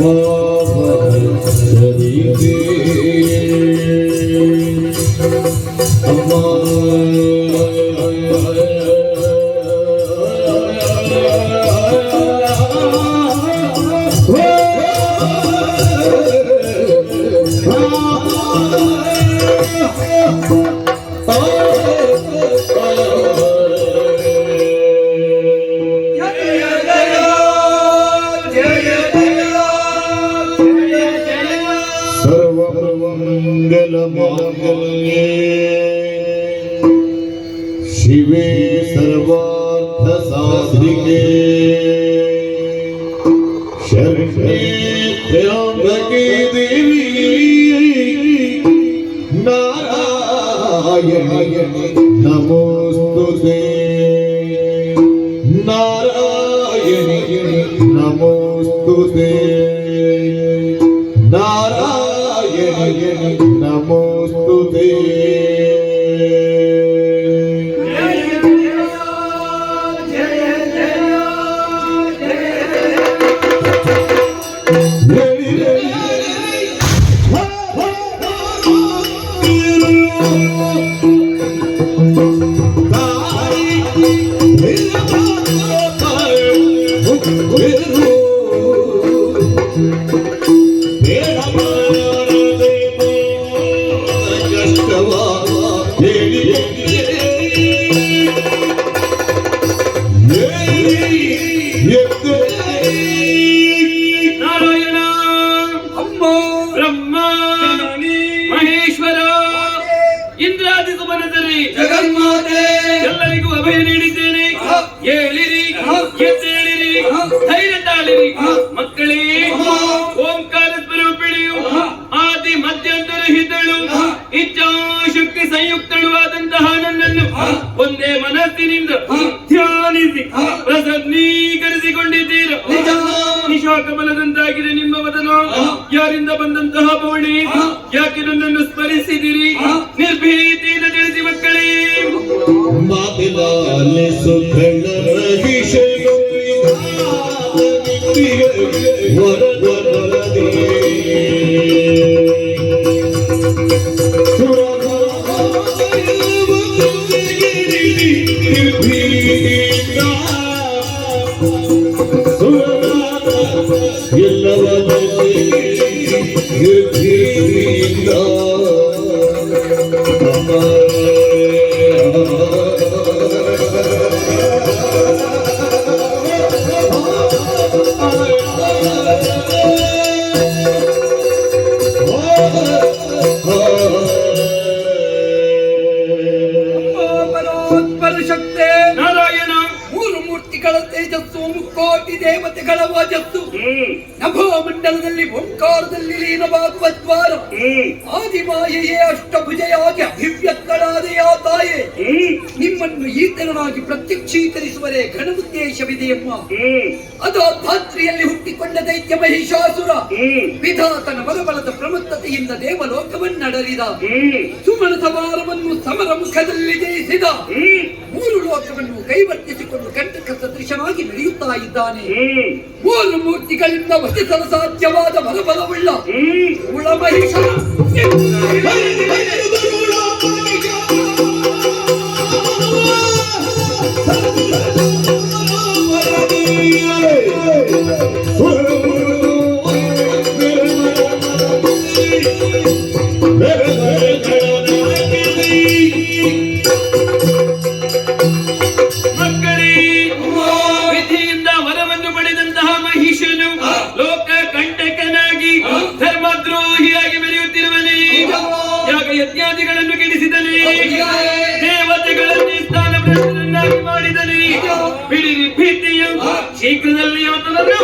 Oh सर्वमङ्गलमाङ्गल्ये शिवे सर्वार्थसाधिके शरण्ये त्र्यम्बके देवी। नारायणि नमोऽस्तु ते। नारायणि नमोऽस्तु ते। i tu no ಇಂದ್ರಾದಿ ಸುಮನದಲ್ಲಿ ಜಗನ್ಮಾತೆ. ಎಲ್ಲರಿಗೂ ಅಭಯ ನೀಡಿದ್ದೇನೆ. ಹೇಳಿರಿ. ಎದ್ದೇಳಿರಿ. ಧೈರ್ಯ ತಾಳಿರಿ. ನಿಶಾಕಮಲದಂತಾಗಿದೆ ನಿಮ್ಮ ವದನ. ಯಾರಿಂದ ಬಂದಂತಹ ಬೋಳಿ ಯಾಕೆ ನನ್ನನ್ನು ಸ್ಮರಿಸಿದಿರಿ. ನಿರ್ಭೀತಿಯಿಂದ ತಿಳಿಸಿ ಮಕ್ಕಳೇ ಮಾತಿನಾಲೆ ಸುಖಳ ಎಲ್ಲವ ಓಂಕಾರದಲ್ಲಿ ಲೀನವಾಗುವ ದ್ವಾರ. ಆದಿಮಾಯೆಯೇ ಅಷ್ಟಭುಜೆಯಾಗಿ ಅಭಿವ್ಯಕ್ತಳಾದ ಯಾ ತಾಯೆ ನಿಮ್ಮನ್ನು ಈತರನಾಗಿ ಪ್ರತ್ಯಕ್ಷೀಕರಿಸುವರೇ ಘನ ಉದ್ದೇಶವಿದೆಯಮ್ಮ ಅದು ಧಾತ್ರಿಯಲ್ಲಿ ಹುಟ್ಟಿಕೊಂಡ ದೈತ್ಯ ಮಹಿಷಾಸುರ. ವಿಧಾತನ ಬಲಬಲದ ಪ್ರಮತ್ತತೆಯಿಂದ ದೇವಲೋಕವನ್ನಡರಿದ. ಸುಮನ ಸಮಾರವನ್ನು ಸಮರ ಮುಖದಲ್ಲಿ ಜಯಿಸಿದ. ಮೂರು ಲೋಕವನ್ನು ಕೈವರ್ತಿಸಿಕೊಂಡು ಕಂಟಕ ಸದೃಶನಾಗಿ ನಡೆಯುತ್ತಾ ಇದ್ದಾನೆ ಮೂರು ಮೂರ್ತಿಗಳಿಂದ ವಧಿಸಲು ಸಾಧ್ಯವಾದ ಬಲಬಲವುಳ್ಳ ಉಳ ಮಹಿಷ ಯಜ್ಞಾದಿಗಳನ್ನು ಕೆಡಿಸಿದನೇ ದೇವತೆಗಳಲ್ಲಿ ಸ್ಥಾನ ಭ್ರಷ್ಟರನ್ನಾಗಿ ಮಾಡಿದನೇ ಬಿಡಿರಿ ಭೀತಿಯು ಶೀಘ್ರದಲ್ಲಿ ಅವನನ್ನು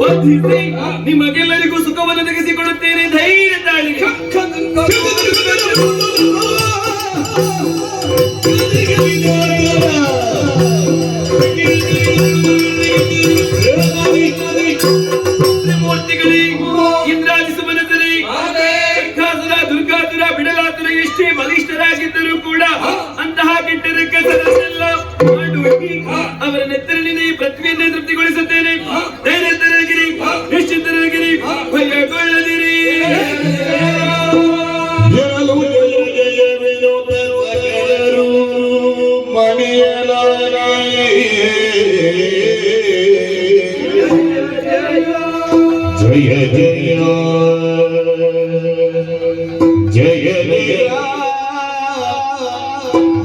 ಓದಿಸಿ ನಿಮಗೆಲ್ಲರಿಗೂ ಸುಖವನ್ನು ತೆಗೆಸಿಕೊಡುತ್ತೇನೆ ಧೈರ್ಯ ತಾಳಿ ತ್ರಿಮೂರ್ತಿಗಳೇ ಇಂದ್ರಾದಿ ಸುಮನತರೇ ಕೂಡ ಅಂತಹ ಕೆಟ್ಟ ಕೆಲಸಗಳನ್ನೆಲ್ಲ ಮಾಡುವಲ್ಲಿ ಅವರ ನೆತ್ತರಲ್ಲಿನ ಈ ಪೃಥ್ವಿಯನ್ನೇ ತೃಪ್ತಿಗೊಳಿಸುತ್ತೇನೆ ಧೈರ್ಯತರಾಗಿರಿ ನಿಶ್ಚಿತರಾಗಿರಿ ಭಯಗೊಳ್ಳದಿರಿ ಜಯಲು ಜಯ ಜಯ ವಿನೋದ ಸಕಲರು ಮಣಿಯಲಾಯಿ ಜಯ ಜಯ ಜಯ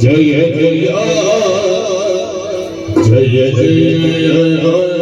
જય જય જય જય